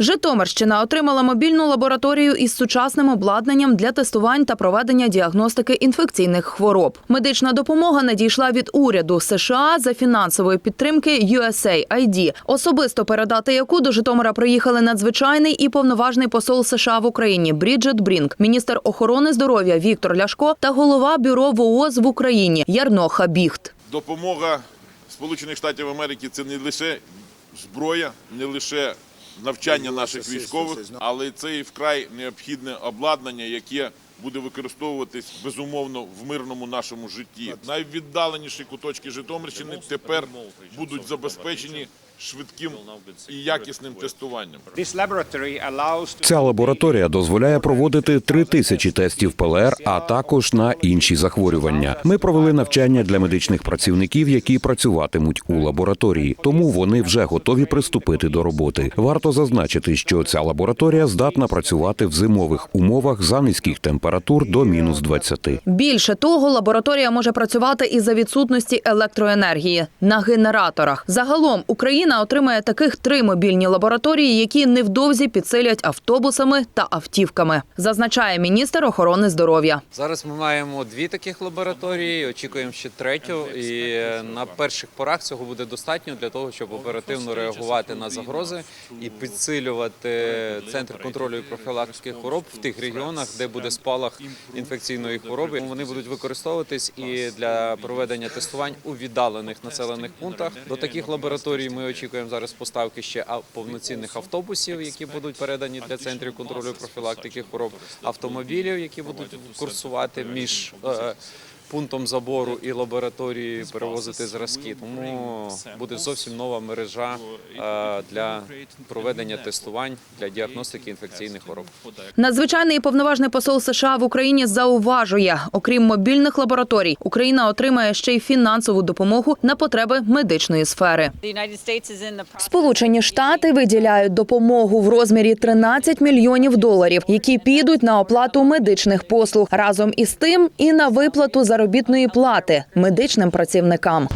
Житомирщина отримала мобільну лабораторію із сучасним обладнанням для тестувань та проведення діагностики інфекційних хвороб. Медична допомога надійшла від уряду США за фінансової підтримки USAID, особисто передати яку до Житомира приїхали надзвичайний і повноважний посол США в Україні Бріджет Брінк, міністр охорони здоров'я Віктор Ляшко та голова бюро ВООЗ в Україні Ярно Хабіхт. Допомога Сполучених Штатів Америки це не лише зброя, не лише навчання наших військових, але це і вкрай необхідне обладнання, яке буде використовуватись безумовно в мирному нашому житті. Найвіддаленіші куточки Житомирщини тепер будуть забезпечені швидким і якісним тестуванням. Ця лабораторія дозволяє проводити три тисячі тестів ПЛР, а також на інші захворювання. Ми провели навчання для медичних працівників, які працюватимуть у лабораторії, тому вони вже готові приступити до роботи. Варто зазначити, що ця лабораторія здатна працювати в зимових умовах за низьких температур до мінус 20. Більше того, лабораторія може працювати і за відсутності електроенергії на генераторах. Загалом Україна отримає таких три мобільні лабораторії, які невдовзі підсилять автобусами та автівками, зазначає міністр охорони здоров'я. Зараз ми маємо дві таких лабораторії, очікуємо ще третю. І е, на перших порах цього буде достатньо для того, щоб оперативно реагувати на загрози і підсилювати центр контролю і профілактики хвороб в тих регіонах, де буде спалах інфекційної хвороби. Вони будуть використовуватись і для проведення тестувань у віддалених населених пунктах. До таких лабораторій ми очікуємо зараз поставки ще повноцінних автобусів, які будуть передані для центрів контролю профілактики хвороб, автомобілів, які будуть курсувати між е, пунктом забору і лабораторією перевозити зразки. Тому буде зовсім нова мережа е, для проведення тестувань для діагностики інфекційних хвороб. Надзвичайний і повноважний посол США в Україні зауважує, окрім мобільних лабораторій, Україна отримає ще й фінансову допомогу на потреби медичної сфери. Сполучені Штати виділяють допомогу в розмірі 13 мільйонів доларів, які підуть на оплату медичних послуг разом із тим і на виплату заробітної плати медичним працівникам.